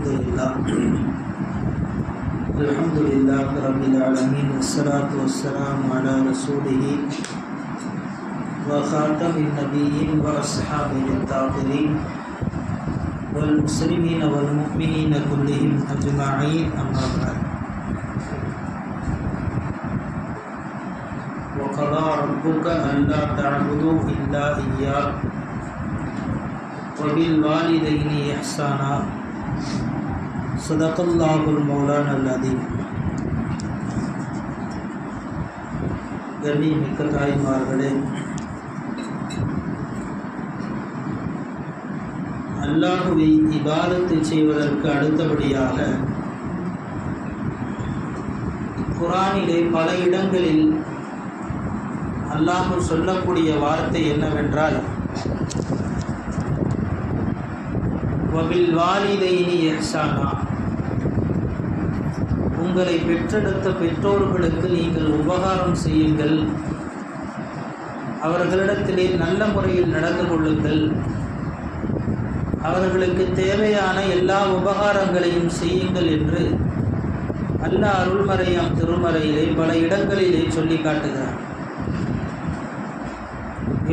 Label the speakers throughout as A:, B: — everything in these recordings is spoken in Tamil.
A: الحمد لله. الحمد لله رب العالمين والصلاة والسلام على رسوله وخاتم النبيين وأصحابه الطاهرين والمسلمين والمؤمنين كلهم أجمعين أما بعد. وقضى ربك ألا تعبدوا إلا إياه وبالوالدين إحسانا. சதகல்லாஹுல் மௌலான் அல்லதி கண்ணி மிக்க தாய்மார்களே அல்லாஹுவை இபாதத்தை செய்வதற்கு அடுத்தபடியாக குரானிலே பல இடங்களில் அல்லாஹு சொல்லக்கூடிய வார்த்தை என்னவென்றால் வபில் வாலிதைனி எக்ஸானா உங்களை பெற்றெடுத்த பெற்றோர்களுக்கு நீங்கள் உபகாரம் செய்யுங்கள். அவர்களிடத்திலே நல்ல முறையில் நடந்து கொள்ளுங்கள். அவர்களுக்கு தேவையான எல்லா உபகாரங்களையும் செய்யுங்கள் என்று அல்லாஹ் அருள்மறையாம் திருமறையிலே பல இடங்களிலே சொல்லி காட்டுகிறார்.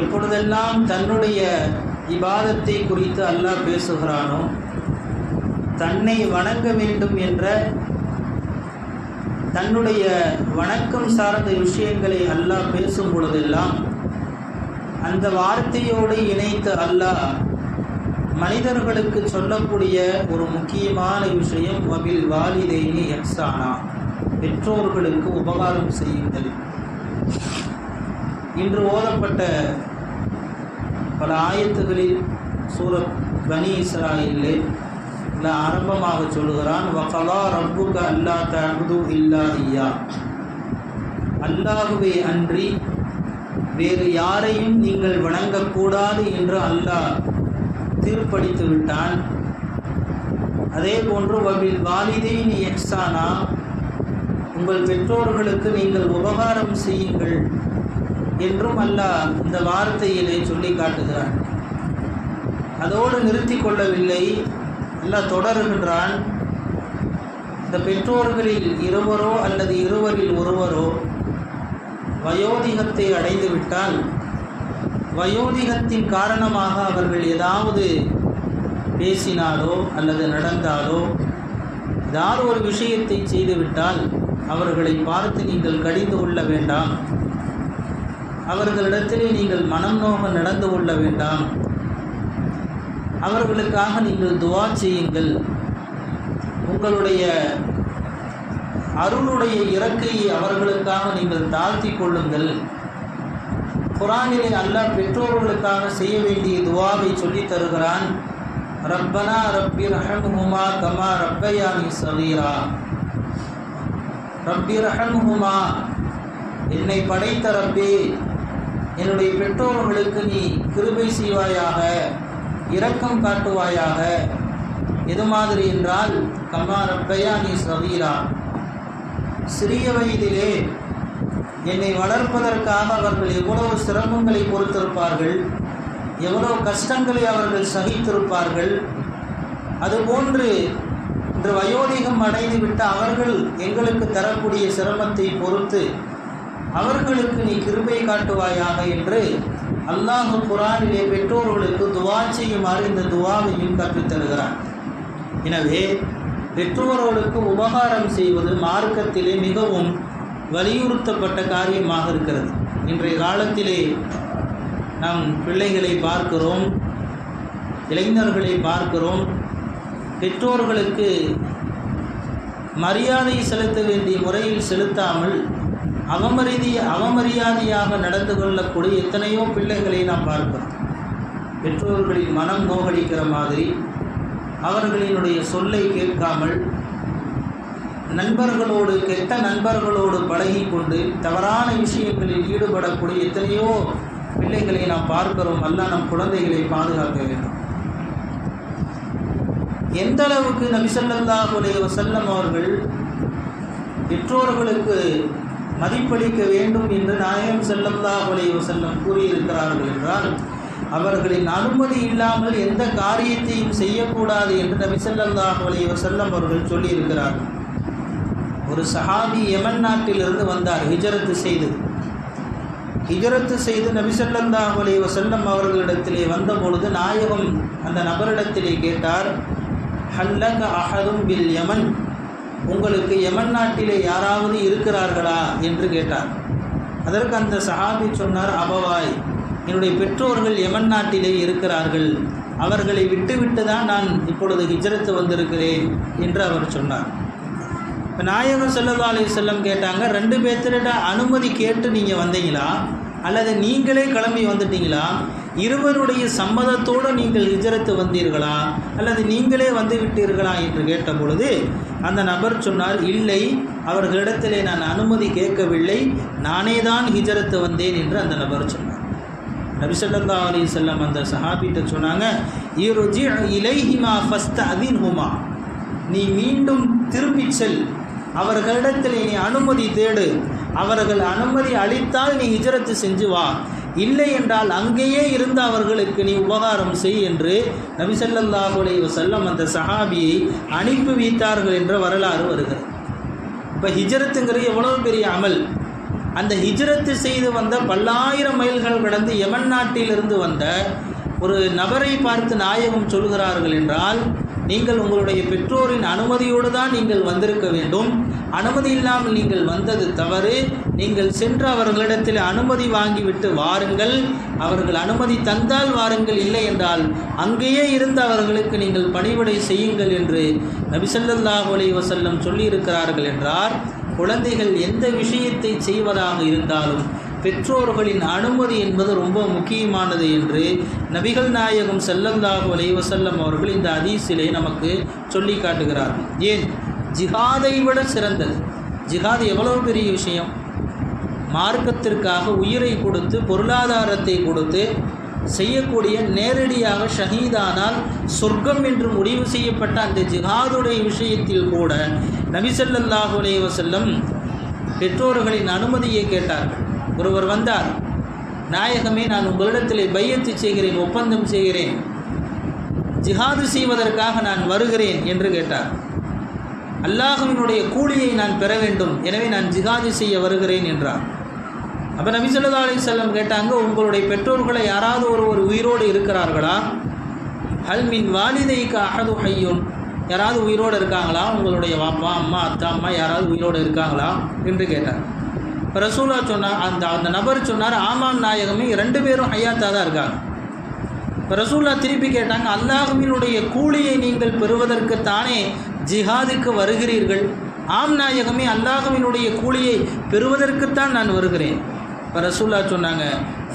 A: எப்பொழுதெல்லாம் தன்னுடைய இபாதத்தை குறித்து அல்லாஹ் பேசுகிறானோ தன்னை வணங்க வேண்டும் என்ற தன்னுடைய வணக்கம் சார்ந்த விஷயங்களை அல்லாஹ் பேசும் பொழுதெல்லாம் அந்த வார்த்தையோடு இணைத்து அல்லாஹ் மனிதர்களுக்கு சொல்லக்கூடிய ஒரு முக்கியமான விஷயம் வபில் வாலிதைனி எக்ஸானா பெற்றோர்களுக்கு உபகாரம் செய்யுங்கள். இன்று ஓதப்பட்ட பல ஆயத்துகளில் சூரத் பனி இஸ்ராயிலே ஆரம்பமாக சொல்லுகிறான் வகலா ரப்புக அல்லா தகுது இல்லா ஐயா அல்லாஹுவே அன்றி வேறு யாரையும் நீங்கள் வணங்கக்கூடாது என்று அல்லாஹ் தீர்ப்பளித்து விட்டான். அதே போன்று வபில் வாலிதேன் எக்ஸானா உங்கள் பெற்றோர்களுக்கு நீங்கள் உபகாரம் செய்யுங்கள் என்றும் அல்லாஹ் இந்த வார்த்தையிலே சொல்லி காட்டுகிறான். அதோடு நிறுத்தி கொள்ளவில்லை. அல்ல தொடருகின்றான். இந்த பெற்றோர்களில் இருவரோ அல்லது இருவரில் ஒருவரோ வயோதிகத்தை அடைந்துவிட்டால் வயோதிகத்தின் காரணமாக அவர்கள் ஏதாவது பேசினாலோ அல்லது நடந்தாலோ ஏதாவது ஒரு விஷயத்தை செய்துவிட்டால் அவர்களை பார்த்து நீங்கள் கடிந்து கொள்ள வேண்டாம். அவர்களிடத்திலே நீங்கள் மனம் நோக நடந்து கொள்ள வேண்டாம். அவர்களுக்காக நீங்கள் துவா செய்யுங்கள். உங்களுடைய அருளுடைய இறக்கையை அவர்களுக்காக நீங்கள் தாழ்த்தி கொள்ளுங்கள். குரானிலே அல்லாஹ் பெற்றோர்களுக்காக செய்ய வேண்டிய துவாவை சொல்லித் தருகிறான். ரப்பனா ரப்பி ரஹம்ஹுமா கமா ரப்பயானி சவீரா ரப்பி ரஹம்ஹுமா என்னை படைத்த ரப்பே என்னுடைய பெற்றோர்களுக்கு நீ கிருபை செய்வாயாக. இரக்கம் காட்டுவாயாக. எது மாதிரி என்றால் கமா ரப்பையா நீ சவீரா. சிறிய வயதிலே என்னை வளர்ப்பதற்காக அவர்கள் எவ்வளவு சிரமங்களை பொறுத்திருப்பார்கள் எவ்வளவு கஷ்டங்களை அவர்கள் சகித்திருப்பார்கள். அதுபோன்று இன்று வயோதிகம் அடைந்துவிட்ட அவர்கள் எங்களுக்கு தரக்கூடிய சிரமத்தை பொறுத்து அவர்களுக்கு நீ கிருபை காட்டுவாயாக என்று அல்லாஹு குரானிலே பெற்றோர்களுக்கு துவா செய்யுமாறு இந்த துவாவையும் கற்றுத்தருகிறான் எனவே பெற்றோர்களுக்கு உபகாரம் செய்வது மார்க்கத்திலே மிகவும் வலியுறுத்தப்பட்ட காரியமாக இருக்கிறது. இன்றைய காலத்திலே நம் பிள்ளைகளை பார்க்கிறோம் இளைஞர்களை பார்க்கிறோம் பெற்றோர்களுக்கு மரியாதை செலுத்த வேண்டிய முறையில் செலுத்தாமல் அவமரிதி அவமரியாதையாக நடந்து கொள்ளக்கூடிய எத்தனையோ பிள்ளைகளை நாம் பார்க்கிறோம் பெற்றோர்களின் மனம் நோகடிக்கிற மாதிரி அவர்களினுடைய சொல்லை கேட்காமல் நண்பர்களோடு கெட்ட நண்பர்களோடு பழகி கொண்டு தவறான விஷயங்களில் ஈடுபடக்கூடிய எத்தனையோ பிள்ளைகளை நாம் பார்க்கிறோம். அல்ல நம் குழந்தைகளை பாதுகாக்க வேண்டும். எந்த அளவுக்கு நபிசல்லாஹுடைய செல்லம் அவர்கள் பெற்றோர்களுக்கு மதிப்பளிக்க வேண்டும் என்று நாயகம் செல்லந்தா உடைய செல்லம் கூறியிருக்கிறார்கள் என்றால் அவர்களின் அனுமதி இல்லாமல் எந்த காரியத்தையும் செய்யக்கூடாது என்று நபி செல்லந்தா அலைஹி செல்லம் அவர்கள் சொல்லியிருக்கிறார்கள். ஒரு சஹாபி யமன் நாட்டிலிருந்து வந்தார் ஹிஜரத்து செய்து. ஹிஜரத்து செய்து நபி ஸல்லல்லாஹு அலைஹி செல்லம் அவர்களிடத்திலே வந்த பொழுது நாயகம் அந்த நபரிடத்திலே கேட்டார் ஹல்லக அஹதும் பில் யமன்? உங்களுக்கு யமன் நாட்டிலே யாராவது இருக்கிறார்களா என்று கேட்டார் அதற்கு அந்த சஹாபி சொன்னார் அபவாய் என்னுடைய பெற்றோர்கள் யமன் நாட்டிலே இருக்கிறார்கள். அவர்களை விட்டுவிட்டு தான் நான் இப்பொழுது ஹிஜரத்து வந்திருக்கிறேன் என்று அவர் சொன்னார். இப்போ நாயகம் ஸல்லல்லாஹு செல்லம் கேட்டாங்க ரெண்டு பேர்த்திட்ட அனுமதி கேட்டு நீங்கள் வந்தீங்களா? அல்லது நீங்களே கிளம்பி வந்துட்டீங்களா? இருவருடைய சம்மதத்தோடு நீங்கள் இஜரத்து வந்தீர்களா? அல்லது நீங்களே வந்து விட்டீர்களா என்று கேட்ட பொழுது அந்த நபர் சொன்னார் இல்லை அவர்களிடத்திலே நான் அனுமதி கேட்கவில்லை. நானே தான் ஹிஜரத்து வந்தேன் என்று அந்த நபர் சொன்னார். நபிசல்லா அலி செல்லம் அந்த சஹாபிட்ட சொன்னாங்க ஈருஜி இலைஹிமா ஃபஸ்ட் அதின்ஹுமா நீ மீண்டும் திரும்பிச் செல். அவர்களிடத்தில் நீ அனுமதி தேடு. அவர்கள் அனுமதி அளித்தால் நீ ஹிஜரத்து செஞ்சு வா. இல்லை என்றால் அங்கேயே இருந்து அவர்களுக்கு நீ உபகாரம் செய் என்று நபிசல்லாஹு செல்லம் அந்த சஹாபியை அனுப்பி வைத்தார்கள் என்ற வரலாறு வருகிறது. இப்போ ஹிஜரத்துங்கிறது எவ்வளவு பெரிய அமல். அந்த ஹிஜரத்து செய்து வந்த பல்லாயிரம் மைல்கள் கடந்து யமன் நாட்டிலிருந்து வந்த ஒரு நபரை பார்த்து நாயகம் சொல்கிறார்கள் என்றால் நீங்கள் உங்களுடைய பெற்றோரின் அனுமதியோடு தான் நீங்கள் வந்திருக்க வேண்டும். அனுமதி இல்லாமல் நீங்கள் வந்தது தவறு. நீங்கள் சென்று அவர்களிடத்தில் அனுமதி வாங்கிவிட்டு வாருங்கள். அவர்கள் அனுமதி தந்தால் வாருங்கள். இல்லை என்றால் அங்கேயே இருந்து அவர்களுக்கு நீங்கள் பணிவிடை செய்யுங்கள் என்று நபிசல்லாஹு அலி வசல்லம் சொல்லியிருக்கிறார்கள் என்றார். குழந்தைகள் எந்த விஷயத்தை செய்வதாக இருந்தாலும் பெற்றோர்களின் அனுமதி என்பது ரொம்ப முக்கியமானது என்று நபிகள் நாயகம் செல்லல்லாஹு வலைவசல்லம் அவர்கள் இந்த அதீசிலே நமக்கு சொல்லி காட்டுகிறார்கள். ஏன்? ஜிஹாதை விட சிறந்தது. ஜிஹாத் எவ்வளவு பெரிய விஷயம்? மார்க்கத்திற்காக உயிரை கொடுத்து பொருளாதாரத்தை கொடுத்து செய்யக்கூடிய நேரடியாக ஷஹீதானால் சொர்க்கம் என்று முடிவு செய்யப்பட்ட அந்த ஜிஹாதுடைய விஷயத்தில் கூட நபிசல்லாஹு அலைவசல்லம் பெற்றோர்களின் அனுமதியை கேட்டார்கள். ஒருவர் வந்தார் நாயகமே நான் உங்களிடத்திலே பையத்து செய்கிறேன் ஒப்பந்தம் செய்கிறேன். ஜிஹாது செய்வதற்காக நான் வருகிறேன் என்று கேட்டார். அல்லாஹுவினுடைய கூலியை நான் பெற வேண்டும் எனவே நான் ஜிஹாது செய்ய வருகிறேன் என்றார். அப்போ நபி சொல்லா அலி செல்லம் கேட்டாங்க உங்களுடைய பெற்றோர்களை யாராவது ஒருவர் உயிரோடு இருக்கிறார்களா? ஹல் மின் வாலிதைக்கு அகது ஹையுன். யாராவது உயிரோடு இருக்காங்களா? உங்களுடைய வாப்பா அம்மா அத்தா அம்மா யாராவது உயிரோடு இருக்காங்களா? என்று கேட்டார். ரசூலா சொன்னார் அந்த அந்த நபர் சொன்னார் ஆமாம் நாயகமே ரெண்டு பேரும் ஹையாத்தாக தான் இருக்காங்க. இப்போ ரசூல்லா திருப்பி கேட்டாங்க அல்லாஹுவினுடைய கூலியை நீங்கள் பெறுவதற்கு தானே ஜிஹாதுக்கு வருகிறீர்கள். ஆம் நாயகமே அல்லாஹுவினுடைய கூலியை பெறுவதற்குத்தான் நான் வருகிறேன். இப்போ ரசூல்லா சொன்னாங்க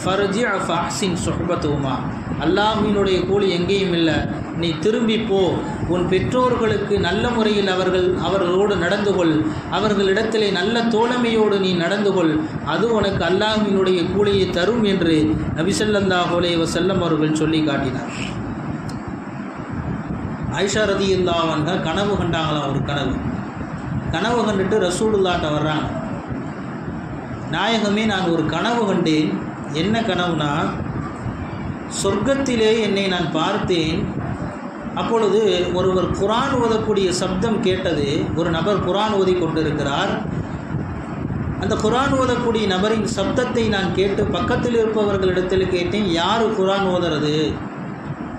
A: ஃபர்ஜி ஃபாஹ்சின் சொஹபத்துமா அல்லாஹினுடைய கூலி எங்கேயும் இல்லை. நீ திரும்பி போ. உன் பெற்றோர்களுக்கு நல்ல முறையில் அவர்கள் அவர்களோடு நடந்து கொள். அவர்களிடத்திலே நல்ல தோழமையோடு நீ நடந்து கொள். அது உனக்கு அல்லாஹினுடைய கூலியை தரும் என்று நபிசல்லாஹு அலைஹி வஸல்லம் அவர்கள் சொல்லி காட்டினார். ஐஷா ரதி இல்லாவங்க கனவு கண்டாங்களாம் ஒரு கனவு. கனவு கண்டுட்டு ரசூலுல்லாட்ட வர்றாங்க. நாயகமே நான் ஒரு கனவு கண்டேன். என்ன கனவுனா சொர்க்கத்திலே என்னை நான் பார்த்தேன். அப்பொழுது ஒருவர் குரான் ஓதக்கூடிய சப்தம் கேட்டது. ஒரு நபர் குரான் ஓதி கொண்டிருக்கிறார். அந்த குரான் ஓதக்கூடிய நபரின் சப்தத்தை நான் கேட்டு பக்கத்தில் இருப்பவர்களிடத்தில் கேட்டேன். யார் குரான் ஓதுறது?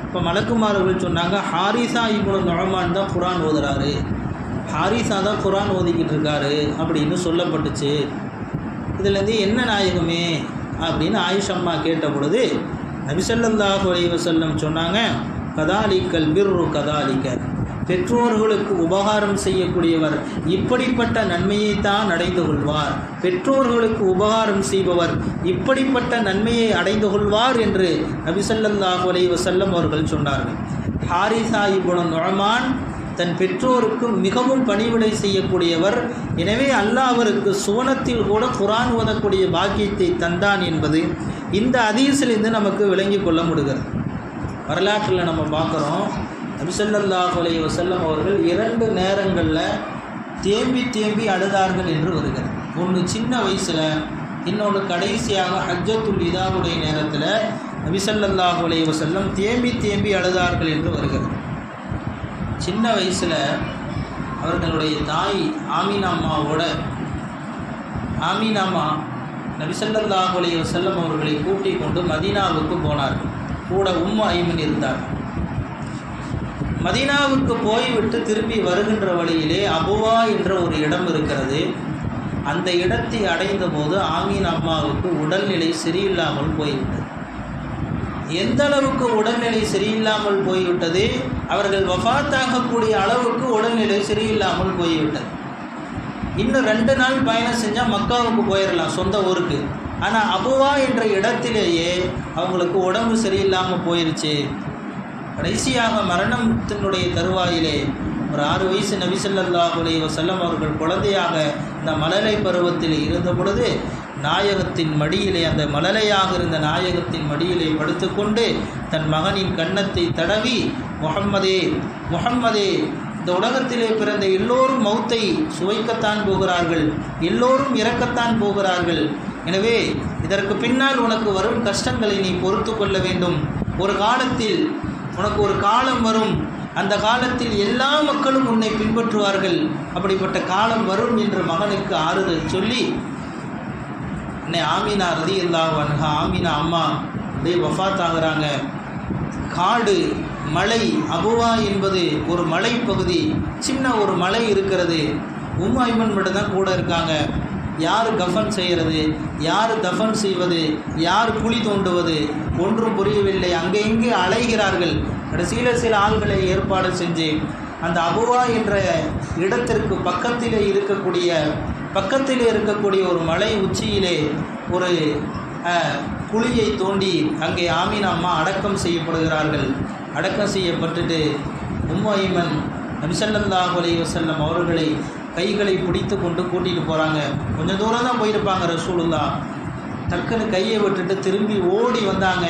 A: இப்போ மலக்குமாரர்கள் சொன்னாங்க ஹாரிசா இப்னு நுழமான் தான் குரான் ஓதுறாரு. ஹாரிசா தான் குரான் ஓதிக்கிட்டு இருக்காரு அப்படின்னு சொல்லப்பட்டுச்சு. இதுலேருந்து என்ன நாயகமே அப்படின்னு ஆயுஷம்மா கேட்ட பொழுது நபிசல்லாஹு அலைவசல்லம் சொன்னாங்க கதாலிக்கல் பிர்ரு கதாலிக்க. பெற்றோர்களுக்கு உபகாரம் செய்யக்கூடியவர் இப்படிப்பட்ட நன்மையைத்தான் அடைந்து கொள்வார். பெற்றோர்களுக்கு உபகாரம் செய்பவர் இப்படிப்பட்ட நன்மையை அடைந்து கொள்வார் என்று நபிசல்லாஹு அலைவசல்லம் அவர்கள் சொன்னார்கள். ஹாரிசா இப்னு நுஅமான் தன் பெற்றோருக்கு மிகவும் பணிவிடை செய்யக்கூடியவர். எனவே அல்லாஹ் அவருக்கு சுவனத்தில் கூட குரான் ஓதக்கூடிய பாக்கியத்தை தந்தான் என்பது இந்த அதீசிலிருந்து நமக்கு விளங்கி கொள்ள முடிகிறது. வரலாற்றில் நம்ம பார்க்குறோம். நபிசல்லாஹ் அலைஹி வசல்லம் அவர்கள் இரண்டு நேரங்களில் தேம்பி தேம்பி அழுதார்கள் என்று வருகிறது. ஒன்று சின்ன வயசில் இன்னொன்று கடைசியாக ஹஜ்ஜத்துல் இதாவுடைய நேரத்தில் நபிசல்லாஹ் அலைஹி வசல்லம் தேம்பி தேம்பி அழுதார்கள் என்று வருகிறது. சின்ன வயசில் அவர்களுடைய தாய் ஆமீனா அம்மாவோட ஆமீனா அம்மா நபிசல்லாஹு அவர்களை கூட்டிக் கொண்டு மதீனாவுக்கு போனார்கள். கூட உம் ஐமன் இருந்தார். மதீனாவுக்கு போய்விட்டு திரும்பி வருகின்ற வழியிலே அபுவா என்ற ஒரு இடம் இருக்கிறது. அந்த இடத்தை அடைந்த போது ஆமீன் அம்மாவுக்கு உடல்நிலை சரியில்லாமல் போய்விட்டது. எந்த அளவுக்கு உடல்நிலை சரியில்லாமல் போய்விட்டது? அவர்கள் வஃபாத்தாகக்கூடிய அளவுக்கு உடல்நிலை சரியில்லாமல் போய்விட்டது. இன்னும் ரெண்டு நாள் பயணம் செஞ்சால் மக்காவுக்கு போயிடலாம் சொந்த ஊருக்கு. ஆனால் அபுவா என்ற இடத்திலேயே அவங்களுக்கு உடம்பு சரியில்லாமல் போயிருச்சு. கடைசியாக மரணத்தினுடைய தருவாயிலே ஒரு ஆறு வயசு நபிசல்லாஹுலே வசல்லம் அவர்கள் குழந்தையாக இந்த மழலை பருவத்தில் இருந்த பொழுது நாயகத்தின் மடியிலே அந்த மலலையாக இருந்த நாயகத்தின் மடியிலே படுத்துக்கொண்டு தன் மகனின் கன்னத்தை தடவி முகம்மதே முகம்மதே இந்த உலகத்திலே பிறந்த எல்லோரும் மௌத்தை சுவைக்கத்தான் போகிறார்கள் எல்லோரும் இறக்கத்தான் போகிறார்கள். எனவே இதற்கு பின்னால் உனக்கு வரும் கஷ்டங்களை நீ பொறுத்து கொள்ள வேண்டும். ஒரு காலத்தில் உனக்கு ஒரு காலம் வரும். அந்த காலத்தில் எல்லா மக்களும் உன்னை பின்பற்றுவார்கள். அப்படிப்பட்ட காலம் வரும் என்று மகனுக்கு ஆறுதல் சொல்லி அன்னை ஆமீனா ரதி அல்லாஹ் ஆமீனா அம்மா அப்படியே வஃபாத் ஆகுறாங்க காடு மலை அபுவா என்பது ஒரு மலைப்பகுதி சின்ன ஒரு மலை இருக்கிறது. உம் ஐமன் மட்டும்தான் கூட இருக்காங்க. யார் கஃபன் செய்கிறது யார் தஃபன் செய்வது யார் குழி தோண்டுவது ஒன்றும் புரியவில்லை. அங்கே இங்கே அலைகிறார்கள். கடைசியில் சில ஆள்களை ஏற்பாடு செஞ்சு அந்த அபுவா என்ற இடத்திற்கு பக்கத்தில் இருக்கக்கூடிய பக்கத்தில் இருக்கக்கூடிய ஒரு மலை உச்சியிலே ஒரு குழியை தோண்டி அங்கே ஆமீன் அம்மா அடக்கம் செய்யப்படுகிறார்கள். அடக்கம் செய்யப்பட்டுட்டு உம்மைமன் நபிசல்லாஹு அலைஹி வஸல்லம் அவர்களை கைகளை பிடித்து கொண்டு கூட்டிகிட்டு போகிறாங்க கொஞ்சம் தூரம் தான் போயிருப்பாங்க ரசூலுல்லா டக்குன்னு கையை விட்டுட்டு திரும்பி ஓடி வந்தாங்க.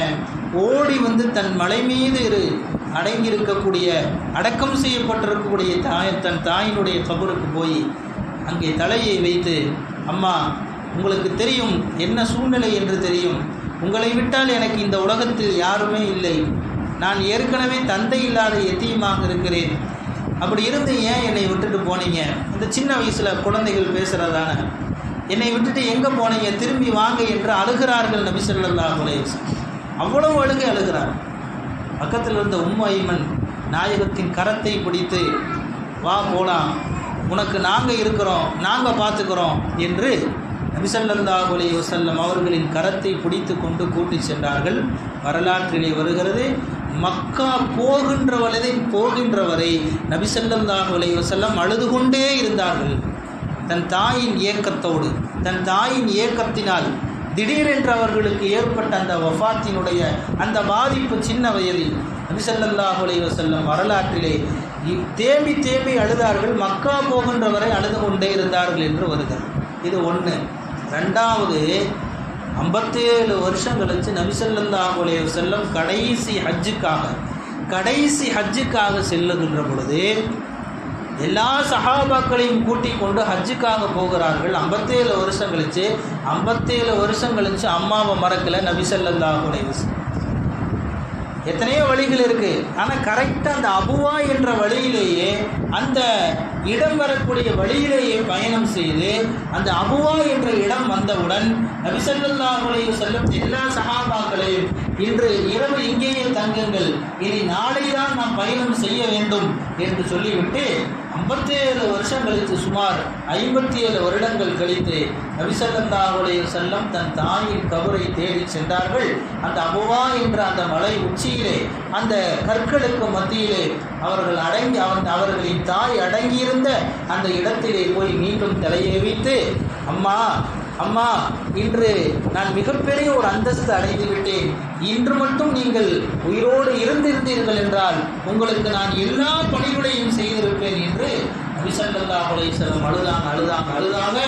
A: ஓடி வந்து தன் மலை மீது இரு. அடங்கியிருக்கக்கூடிய அடக்கம் செய்யப்பட்டிருக்கக்கூடிய தாய் தன் தாயினுடைய கபருக்கு போய் அங்கே தலையை வைத்து அம்மா உங்களுக்கு தெரியும் என்ன சூழ்நிலை என்று தெரியும். உங்களை விட்டால் எனக்கு இந்த உலகத்தில் யாருமே இல்லை. நான் ஏற்கனவே தந்தை இல்லாத எத்தியமாக இருக்கிறேன். அப்படி இருந்து ஏன் என்னை விட்டுட்டு போனீங்க? இந்த சின்ன வயசில் குழந்தைகள் பேசுகிறதான என்னை விட்டுட்டு எங்கே போனீங்க? திரும்பி வாங்க என்று அழுகிறார்கள் நபி சொல்லல்லா அலைஹி அவ்வளவு அழுகை அழுகிறார். பக்கத்தில் இருந்த உம்மு ஐமன் நாயகத்தின் கரத்தை பிடித்து வா போலாம். உனக்கு நாங்கள் இருக்கிறோம் நாங்கள் பார்த்துக்கிறோம் என்று நபிசல்லாஹு அலைஹி வசல்லம் அவர்களின் கரத்தை பிடித்து கொண்டு கூட்டி சென்றார்கள். வரலாற்றிலே வருகிறது மக்கா போகின்ற வலதை போகின்ற வரை நபிசல்லாஹு அலைஹி வஸல்லம் அழுது கொண்டே இருந்தார்கள். தன் தாயின் இயக்கத்தோடு தன் தாயின் இயக்கத்தினால் திடீரென்று அவர்களுக்கு ஏற்பட்ட அந்த வஃபாத்தினுடைய அந்த பாதிப்பு சின்ன வயதில் நபிசல்லாஹு அலைஹி வஸல்லம் வரலாற்றிலே தேம்பி தேம்பி அழுதார்கள் மக்கா போகின்ற வரை அழுது கொண்டே இருந்தார்கள் என்று வருகிறது இது ஒன்று ரெண்டாவது ஐம்பத்தேழு வருஷம் கழிச்சு நபிசல்லாஹு அலைஹி கடைசி ஹஜ்ஜுக்காக கடைசி ஹஜ்ஜுக்காக செல்லுகின்ற பொழுது எல்லா சஹாபாக்களையும் கூட்டிக் கொண்டு ஹஜ்ஜுக்காக போகிறார்கள். ஐம்பத்தேழு வருஷம் கழித்து ஐம்பத்தேழு வருஷம் கழித்து அம்மாவை மறக்கல நபிசல்லாஹு அலைஹி எத்தனையோ வழிகள் இருக்கு. ஆனால் கரெக்டாக அந்த அபுவா என்ற வழியிலேயே அந்த இடம் வரக்கூடிய வழியிலேயே பயணம் செய்து அந்த அபுவா என்ற இடம் வந்தவுடன் நபிசல்லாஹு செல்லும் எல்லா சகாபாக்களையும் இன்று இரவு இங்கேயே தங்குங்கள். இனி நாளை தான் நாம் பயணம் செய்ய வேண்டும் என்று சொல்லிவிட்டு ஐம்பத்தேழு வருஷம் கழித்து சுமார் ஐம்பத்தி ஏழு வருடங்கள் கழித்து நபிசல்லாஹு செல்லம் தன் தாயின் கபரை தேடி சென்றார்கள். அந்த அபுவா என்ற அந்த மலை உச்சியிலே அந்த கற்களுக்கு மத்தியிலே அவர்கள் அடங்கி அவன் அவர்களின் தாய் அடங்கியிருந்த அந்த இடத்திலே போய் மீண்டும் தலையை வைத்து அம்மா அம்மா இன்று நான் மிகப்பெரிய ஒரு அந்தஸ்து அடைந்து விட்டேன். இன்று மட்டும் நீங்கள் உயிரோடு இருந்திருந்தீர்கள் என்றால் உங்களுக்கு நான் எல்லா பணிகளையும் செய்திருப்பேன் என்று அபிசல்லா குலேஸ்வரம் அழுதாங்க அழுதாங்க அழுதாங்க.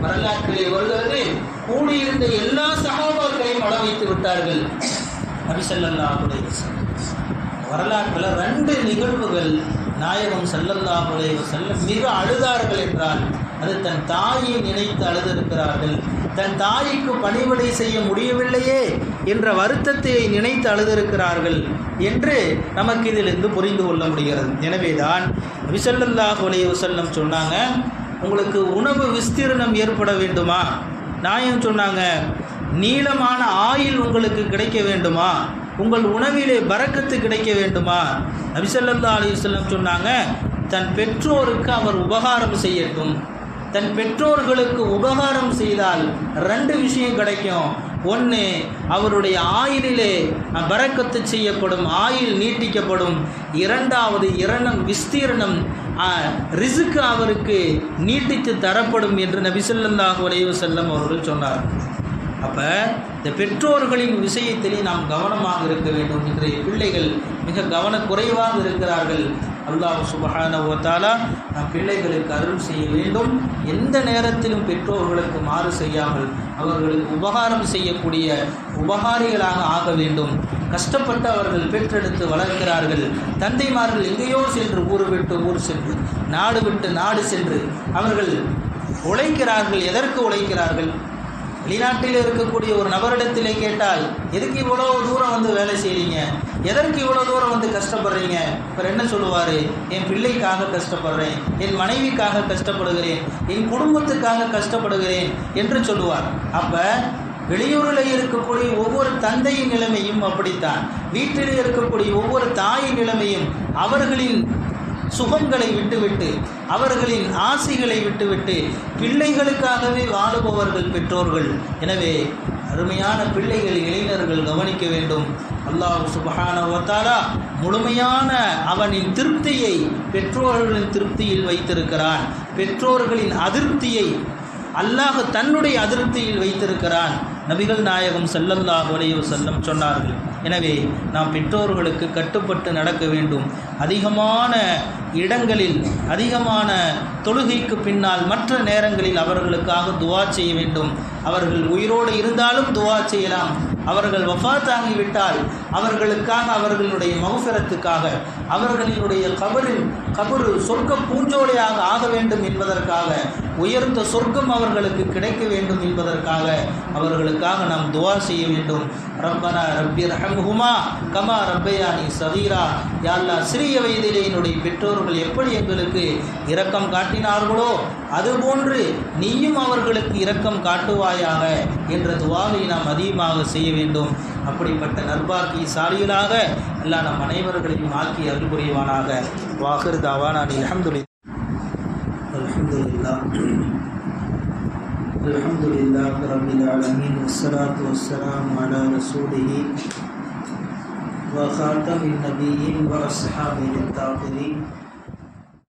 A: வரலாற்றிலே வருகிறது. கூடியிருந்த எல்லா சகாபாக்களையும் அழ வைத்து விட்டார்கள். அபிசல்லா குலேஸ்வரம் வரலாற்றில் ரெண்டு நிகழ்வுகள் நாயகம் ஸல்லல்லாஹு அலைஹி மிக அழுதார்கள் என்றால் அது தன் தாயை நினைத்து அழுதிருக்கிறார்கள். தன் தாய்க்கு பணிவிடை செய்ய முடியவில்லையே என்ற வருத்தத்தை நினைத்து அழுதிருக்கிறார்கள் என்று நமக்கு இதிலிருந்து புரிந்து கொள்ள முடிகிறது. எனவேதான் விசல்லல்லாஹ் உலைய வசல்லம் சொன்னாங்க உங்களுக்கு உணவு விஸ்தீர்ணம் ஏற்பட வேண்டுமா? நாயம் சொன்னாங்க நீளமான ஆயில் உங்களுக்கு கிடைக்க வேண்டுமா? உங்கள் உணவிலே பறக்கத்து கிடைக்க வேண்டுமா? நபிசல்லா அலிவல்லம் சொன்னாங்க தன் பெற்றோருக்கு அவர் உபகாரம் செய்யட்டும். தன் பெற்றோர்களுக்கு உபகாரம் செய்தால் ரெண்டு விஷயம் கிடைக்கும். ஒன்று அவருடைய ஆயிலிலே பறக்கத்து செய்யப்படும் ஆயில் நீட்டிக்கப்படும். இரண்டாவது இரணம் விஸ்தீரணம் ரிசுக்கு அவருக்கு நீட்டித்து தரப்படும் என்று நபிசல்லாஹு அலைவு செல்லம் அவர்கள் சொன்னார். அப்போ இந்த பெற்றோர்களின் விஷயத்திலே நாம் கவனமாக இருக்க வேண்டும் இன்றைய பிள்ளைகள் மிக கவனக்குறைவாக இருக்கிறார்கள். அல்லாஹ் சுபஹானவத்தாலா நம் பிள்ளைகளுக்கு அருள் செய்ய வேண்டும். எந்த நேரத்திலும் பெற்றோர்களுக்கு மாறு செய்யாமல் அவர்களுக்கு உபகாரம் செய்யக்கூடிய உபகாரிகளாக ஆக வேண்டும். கஷ்டப்பட்டு அவர்கள் பெற்றெடுத்து வளர்க்கிறார்கள். தந்தைமார்கள் எங்கேயோ சென்று ஊர் விட்டு ஊர் சென்று நாடு விட்டு நாடு சென்று அவர்கள் உழைக்கிறார்கள். எதற்கு உழைக்கிறார்கள்? வெளிநாட்டில் இருக்கக்கூடிய ஒரு நபரிடத்திலே கேட்டால் எதுக்கு இவ்வளோ தூரம் வந்து வேலை செய்கிறீங்க எதற்கு இவ்வளோ தூரம் வந்து கஷ்டப்படுறீங்க? இவர் என்ன சொல்லுவார்? என் பிள்ளைக்காக கஷ்டப்படுறேன் என் மனைவிக்காக கஷ்டப்படுகிறேன் என் குடும்பத்துக்காக கஷ்டப்படுகிறேன் என்று சொல்லுவார். அப்போ வெளியூரில் இருக்கக்கூடிய ஒவ்வொரு தந்தையின் நிலைமையும் அப்படித்தான். வீட்டில் இருக்கக்கூடிய ஒவ்வொரு தாயின் நிலைமையும் அவர்களின் சுகங்களை விட்டுவிட்டு அவர்களின் ஆசைகளை விட்டுவிட்டு பிள்ளைகளுக்காகவே வாழுபவர்கள் பெற்றோர்கள். எனவே அருமையான பிள்ளைகள் இளைஞர்கள் கவனிக்க வேண்டும். அல்லாஹ் சுபஹானவத்தாலா முழுமையான அவனின் திருப்தியை பெற்றோர்களின் திருப்தியில் வைத்திருக்கிறான். பெற்றோர்களின் அதிருப்தியை அல்லாஹ் தன்னுடைய அதிருப்தியில் வைத்திருக்கிறான். நபிகள் நாயகம் செல்லல்லாஹ் உலைய செல்லம் சொன்னார்கள். எனவே நாம் பெற்றோர்களுக்கு கட்டுப்பட்டு நடக்க வேண்டும். அதிகமான இடங்களில் அதிகமான தொழுகைக்கு பின்னால் மற்ற நேரங்களில் அவர்களுக்காக துவா செய்ய வேண்டும். அவர்கள் உயிரோடு இருந்தாலும் துவா செய்யலாம். அவர்கள் வஃத்தாகிவிட்டால் அவர்களுக்காக அவர்களுடைய மகசரத்துக்காக அவர்களினுடைய கபரில் கபரு சொர்க்க பூஞ்சோலையாக ஆக வேண்டும் என்பதற்காக உயர்ந்த சொர்க்கம் அவர்களுக்கு கிடைக்க வேண்டும் என்பதற்காக அவர்களுக்காக நாம் துவா செய்ய வேண்டும். ரப்பனா ரப்பி ரஹம்ஹுமா கமா ரப்பையானி சதீரா யாழ்லா சிறிய வயதிலே என்னுடைய பெற்றோர்கள் எப்படி எங்களுக்கு இரக்கம் காட்டினார்களோ அதுபோன்று நீயும் அவர்களுக்கு இரக்கம் காட்டுவாயாக என்ற துவாவை நாம் அதிகமாக செய்ய வேண்டும். அப்படிப்பட்ட நர்பாக்கி சாலியலாக அல்லா நம் அனைவர்களையும் ஆக்கி அருள் புரிவானாக வாகர் தாவானான் அலமதுல்லா அல்ஹம்துலில்லாஹ் الحمد لله رب العالمين والصلاة والسلام على رسوله وخاتم النبيين وأصحابه الطاهرين